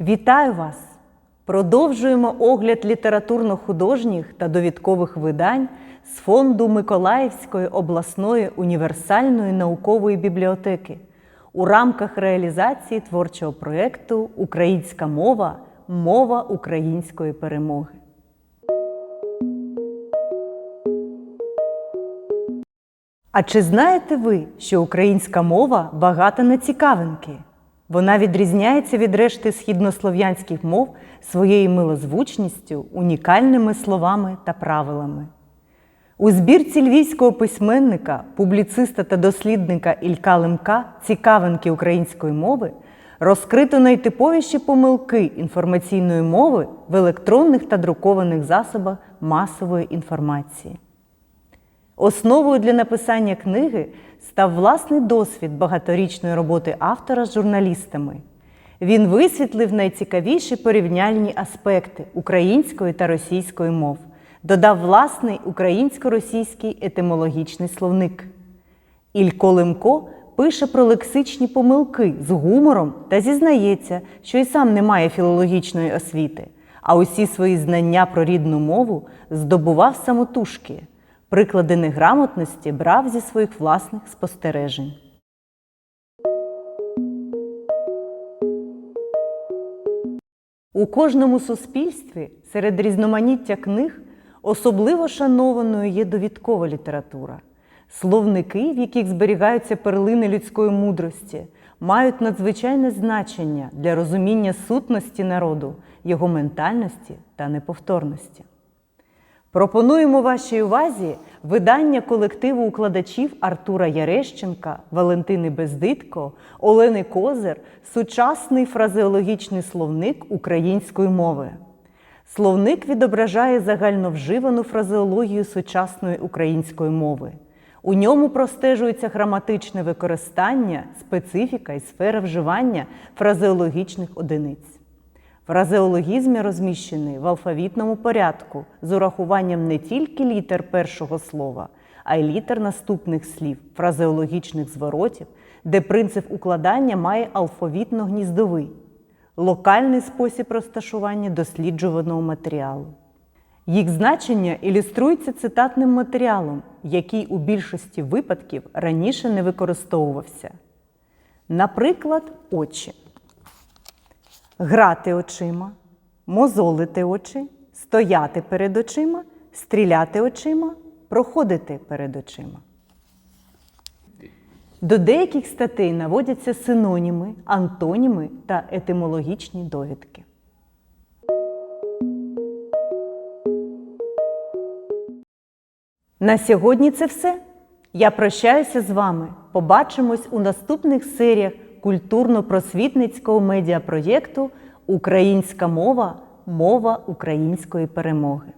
Вітаю вас! Продовжуємо огляд літературно-художніх та довідкових видань з фонду Миколаївської обласної універсальної наукової бібліотеки у рамках реалізації творчого проєкту Українська мова мова української перемоги. А чи знаєте ви, що українська мова багата на цікавинки? Вона відрізняється від решти східнослов'янських мов своєю милозвучністю, унікальними словами та правилами. У збірці львівського письменника, публіциста та дослідника Ілька Лемка Цікавинки української мови розкрито найтиповіші помилки інформаційної мови в електронних та друкованих засобах масової інформації. Основою для написання книги став власний досвід багаторічної роботи автора з журналістами. Він висвітлив найцікавіші порівняльні аспекти української та російської мов, додав власний українсько-російський етимологічний словник. Ілько Лемко пише про лексичні помилки з гумором та зізнається, що й сам не має філологічної освіти, а усі свої знання про рідну мову здобував самотужки. Приклади неграмотності брав зі своїх власних спостережень. У кожному суспільстві серед різноманіття книг особливо шанованою є довідкова література. Словники, в яких зберігаються перлини людської мудрості, мають надзвичайне значення для розуміння сутності народу, його ментальності та неповторності. Пропонуємо вашій увазі видання колективу укладачів Артура Ярещенка, Валентини Бездитко, Олени Козир Сучасний фразеологічний словник української мови. Словник відображає загальновживану фразеологію сучасної української мови. У ньому простежується граматичне використання, специфіка і сфера вживання фразеологічних одиниць. Фразеологізм розміщений в алфавітному порядку з урахуванням не тільки літер першого слова, а й літер наступних слів, фразеологічних зворотів, де принцип укладання має алфавітно-гніздовий, локальний спосіб розташування досліджуваного матеріалу. Їх значення ілюструється цитатним матеріалом, який у більшості випадків раніше не використовувався. Наприклад, очі грати очима, мозолити очі, стояти перед очима, стріляти очима, проходити перед очима. До деяких статей наводяться синоніми, антоніми та етимологічні довідки. На сьогодні це все. Я прощаюся з вами. Побачимось у наступних серіях культурно-просвітницького медіапроєкту Українська мова мова української перемоги.